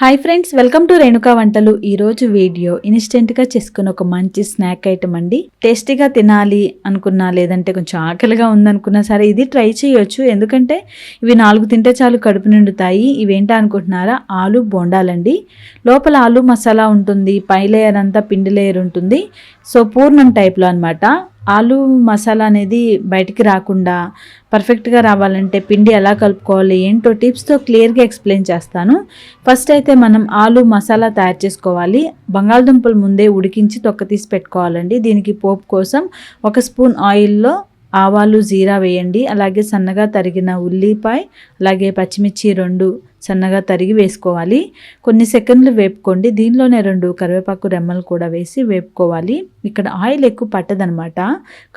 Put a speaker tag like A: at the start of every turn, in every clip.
A: Hi friends welcome to Renuka వంటలు ఈరోజు video ఇన్స్టెంట్గా చేసుకున్న ఒక మంచి స్నాక్ ఐటమ్ అండి. టేస్టీగా తినాలి అనుకున్నా లేదంటే కొంచెం ఆకలిగా ఉందనుకున్నా సరే ఇది ట్రై చేయొచ్చు. ఎందుకంటే ఇవి నాలుగు తింటే చాలు కడుపు నిండుతాయి. ఇవేంటా అనుకుంటున్నారా? ఆలు బోండాలండి. లోపల ఆలు మసాలా ఉంటుంది పై లేయర్ అంతా పిండి లేయర్ ఉంటుంది. సో పూర్ణం టైప్లో అనమాట ఆలు మసాలా అనేది బయటికి రాకుండా పర్ఫెక్ట్గా రావాలంటే పిండి ఎలా కలుపుకోవాలి ఏంటో టిప్స్తో క్లియర్గా ఎక్స్ప్లెయిన్ చేస్తాను. ఫస్ట్ అయితే మనం ఆలు మసాలా తయారు చేసుకోవాలి. బంగాళదుంపలు ముందే ఉడికించి తొక్క తీసి పెట్టుకోవాలండి. దీనికి పోపు కోసం ఒక స్పూన్ ఆయిల్లో ఆవాలు జీరా వేయండి. అలాగే సన్నగా తరిగిన ఉల్లిపాయ అలాగే పచ్చిమిర్చి రెండు సన్నగా తరిగి వేసుకోవాలి. కొన్ని సెకండ్లు వేపుకోండి. దీనిలోనే రెండు కరివేపాకు రెమ్మలు కూడా వేసి వేపుకోవాలి. ఇక్కడ ఆయిల్ ఎక్కువ పట్టదనమాట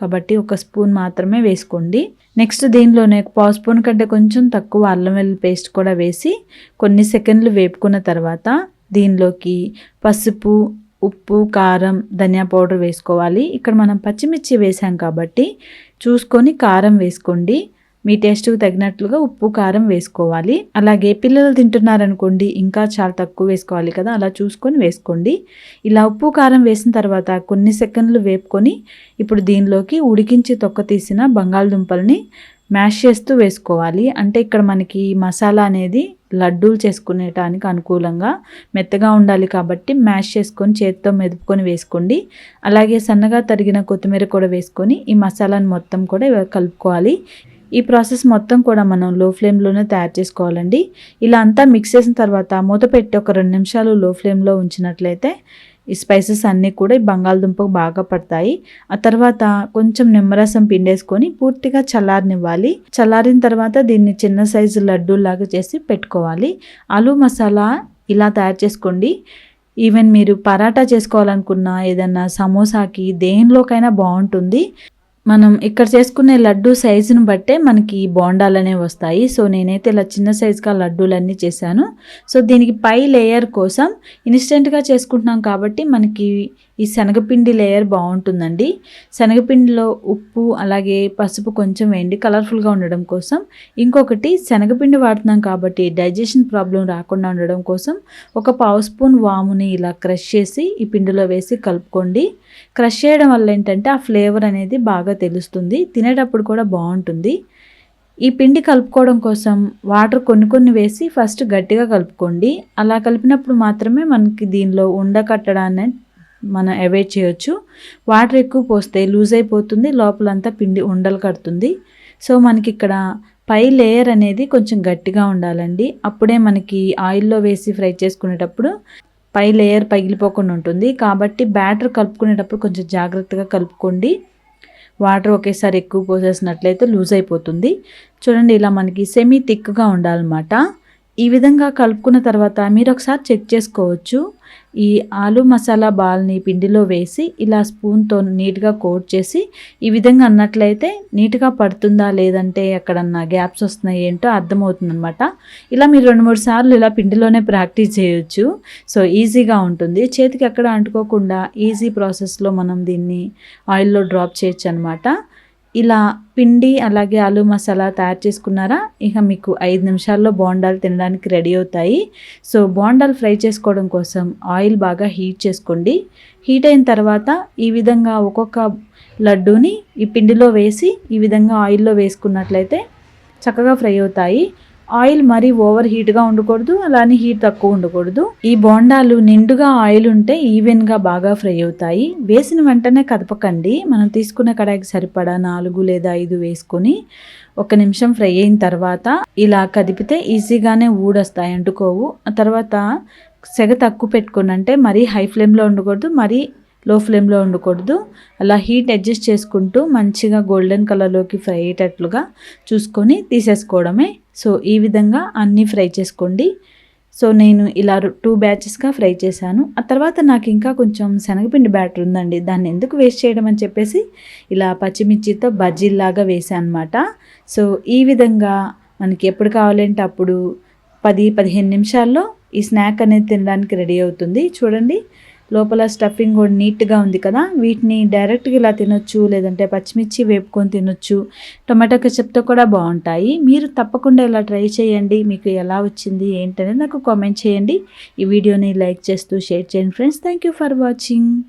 A: కాబట్టి ఒక స్పూన్ మాత్రమే వేసుకోండి. నెక్స్ట్ దీనిలోనే పావు స్పూన్ కంటే కొంచెం తక్కువ అల్లం వెల్లుల్లి పేస్ట్ కూడా వేసి కొన్ని సెకండ్లు వేపుకున్న తర్వాత దీనిలోకి పసుపు ఉప్పు కారం ధనియా పౌడర్ వేసుకోవాలి. ఇక్కడ మనం పచ్చిమిర్చి వేసాం కాబట్టి చూసుకొని కారం వేసుకోండి. మీ టేస్ట్కి తగినట్లుగా ఉప్పు కారం వేసుకోవాలి. అలాగే పిల్లలు తింటున్నారనుకోండి ఇంకా చాలా తక్కువ వేసుకోవాలి కదా అలా చూసుకొని వేసుకోండి. ఇలా ఉప్పు కారం వేసిన తర్వాత కొన్ని సెకండ్లు వేపుకొని ఇప్పుడు దీనిలోకి ఉడికించి తొక్క తీసిన బంగాళదుంపల్ని మ్యాష్ చేస్తూ వేసుకోవాలి. అంటే ఇక్కడ మనకి మసాలా అనేది లడ్డూలు చేసుకునేటానికి అనుకూలంగా మెత్తగా ఉండాలి కాబట్టి మ్యాష్ చేసుకొని చేతితో మెదుపుకొని వేసుకోండి. అలాగే సన్నగా తరిగిన కొత్తిమీర కూడా వేసుకొని ఈ మసాలాను మొత్తం కూడా కలుపుకోవాలి. ఈ ప్రాసెస్ మొత్తం కూడా మనం లో ఫ్లేమ్లోనే తయారు చేసుకోవాలండి. ఇలా అంతా మిక్స్ చేసిన తర్వాత మూత పెట్టి ఒక రెండు నిమిషాలు లో ఫ్లేమ్లో ఉంచినట్లయితే ఈ స్పైసెస్ అన్నీ కూడా ఈ బంగాళదుంపకు బాగా పడతాయి. ఆ తర్వాత కొంచెం నిమ్మరసం పిండేసుకొని పూర్తిగా చల్లారనివ్వాలి. చల్లారిన తర్వాత దీన్ని చిన్న సైజు లడ్డూలాగా చేసి పెట్టుకోవాలి. ఆలు మసాలా ఇలా తయారు చేసుకోండి. ఈవెన్ మీరు పరాటా చేసుకోవాలనుకున్నా ఏదన్నా సమోసాకి దేనిలోకైనా బాగుంటుంది. మనం ఇక్కడ చేసుకునే లడ్డు సైజును బట్టే మనకి బోండాలనే వస్తాయి. సో నేనైతే ఇలా చిన్న సైజుగా లడ్డూలన్నీ చేశాను. సో దీనికి పై లేయర్ కోసం ఇన్స్టెంట్గా చేసుకుంటున్నాం కాబట్టి మనకి ఈ శనగపిండి లేయర్ బాగుంటుందండి. శనగపిండిలో ఉప్పు అలాగే పసుపు కొంచెం వేయండి కలర్ఫుల్గా ఉండడం కోసం. ఇంకొకటి శనగపిండి వాడుతున్నాం కాబట్టి డైజెషన్ ప్రాబ్లం రాకుండా ఉండడం కోసం ఒక పావు స్పూన్ వాముని ఇలా క్రష్ చేసి ఈ పిండిలో వేసి కలుపుకోండి. క్రష్ చేయడం వల్ల ఏంటంటే ఆ ఫ్లేవర్ అనేది బాగా తెలుస్తుంది తినేటప్పుడు కూడా బాగుంటుంది. ఈ పిండి కలుపుకోవడం కోసం వాటర్ కొన్ని కొన్ని వేసి ఫస్ట్ గట్టిగా కలుపుకోండి. అలా కలిపినప్పుడు మాత్రమే మనకి దీనిలో ఉండకట్టడాన్ని మనం అవాయిడ్ చేయొచ్చు. వాటర్ ఎక్కువ పోస్తే లూజ్ అయిపోతుంది. లోపలంతా పిండి ఉండలు కడుతుంది. సో మనకి ఇక్కడ పై లేయర్ అనేది కొంచెం గట్టిగా ఉండాలండి. అప్పుడే మనకి ఆయిల్లో వేసి ఫ్రై చేసుకునేటప్పుడు పై లేయర్ పగిలిపోకుండా ఉంటుంది. కాబట్టి బ్యాటర్ కలుపుకునేటప్పుడు కొంచెం జాగ్రత్తగా కలుపుకోండి. వాటర్ ఒకేసారి ఎక్కువ పోసేసినట్లయితే లూజ్ అయిపోతుంది. చూడండి ఇలా మనకి సెమీ థిక్గా ఉండాలన్నమాట. ఈ విధంగా కలుపుకున్న తర్వాత మీరు ఒకసారి చెక్ చేసుకోవచ్చు. ఈ ఆలు మసాలా బాల్ని పిండిలో వేసి ఇలా స్పూన్తో నీట్గా కోట్ చేసి ఈ విధంగా అన్నట్లయితే నీట్గా పడుతుందా లేదంటే ఎక్కడన్నా గ్యాప్స్ వస్తున్నాయి ఏంటో అర్థమవుతుంది అనమాట ఇలా మీరు రెండు మూడు సార్లు ఇలా పిండిలోనే ప్రాక్టీస్ చేయొచ్చు. సో ఈజీగా ఉంటుంది. చేతికి ఎక్కడ అంటుకోకుండా ఈజీ ప్రాసెస్లో మనం దీన్ని ఆయిల్లో డ్రాప్ చేయొచ్చు అనమాట ఇలా పిండి అలాగే ఆలు మసాలా తయారు చేసుకున్నారా? ఇక మీకు ఐదు నిమిషాల్లో బోండాలు తినడానికి రెడీ అవుతాయి. సో బోండాలు ఫ్రై చేసుకోవడం కోసం ఆయిల్ బాగా హీట్ చేసుకోండి. హీట్ అయిన తర్వాత ఈ విధంగా ఒక్కొక్క లడ్డూని ఈ పిండిలో వేసి ఈ విధంగా ఆయిల్లో వేసుకున్నట్లయితే చక్కగా ఫ్రై అవుతాయి. ఆయిల్ మరీ ఓవర్ హీట్గా ఉండకూడదు అలానే హీట్ తక్కువ ఉండకూడదు. ఈ బోండాలు నిండుగా ఆయిల్ ఉంటే ఈవెన్గా బాగా ఫ్రై అవుతాయి. వేసిన వెంటనే కదపకండి. మనం తీసుకున్న కడాయికి సరిపడా నాలుగు లేదా ఐదు వేసుకొని ఒక నిమిషం ఫ్రై అయిన తర్వాత ఇలా కదిపితే ఈజీగానే ఊడొస్తాయి. అంటుకోవు. ఆ తర్వాత సెగ తక్కువ పెట్టుకుని అంటే మరీ హై ఫ్లేమ్లో ఉండకూడదు. మరీ లో ఫ్లేమ్లో ఉండకూడదు. అలా హీట్ అడ్జస్ట్ చేసుకుంటూ మంచిగా గోల్డెన్ కలర్లోకి ఫ్రై అయ్యేటట్లుగా చూసుకొని తీసేసుకోవడమే. సో ఈ విధంగా అన్నీ ఫ్రై చేసుకోండి. సో నేను ఇలా టూ బ్యాచెస్గా ఫ్రై చేశాను. ఆ తర్వాత నాకు ఇంకా కొంచెం శనగపిండి బ్యాటర్ ఉందండి. దాన్ని ఎందుకు వేస్ట్ చేయడం అని చెప్పేసి ఇలా పచ్చిమిర్చితో బజ్జీల్లాగా వేసాను అనమాట సో ఈ విధంగా మనకి ఎప్పుడు కావాలంటే అప్పుడు పది పదిహేను నిమిషాల్లో ఈ స్నాక్ అనేది తినడానికి రెడీ అవుతుంది. చూడండి. లోపల స్టఫింగ్ కూడా నీట్గా ఉంది కదా. వీటిని డైరెక్ట్గా ఇలా తినొచ్చు లేదంటే పచ్చిమిర్చి వేపుకొని తినొచ్చు. టొమాటో కెచప్తో కూడా బాగుంటాయి. మీరు తప్పకుండా ఇలా ట్రై చేయండి. మీకు ఎలా వచ్చింది ఏంటనేది నాకు కామెంట్ చేయండి. ఈ వీడియోని లైక్ చేస్తూ షేర్ చేయండి friends. Thank you for watching.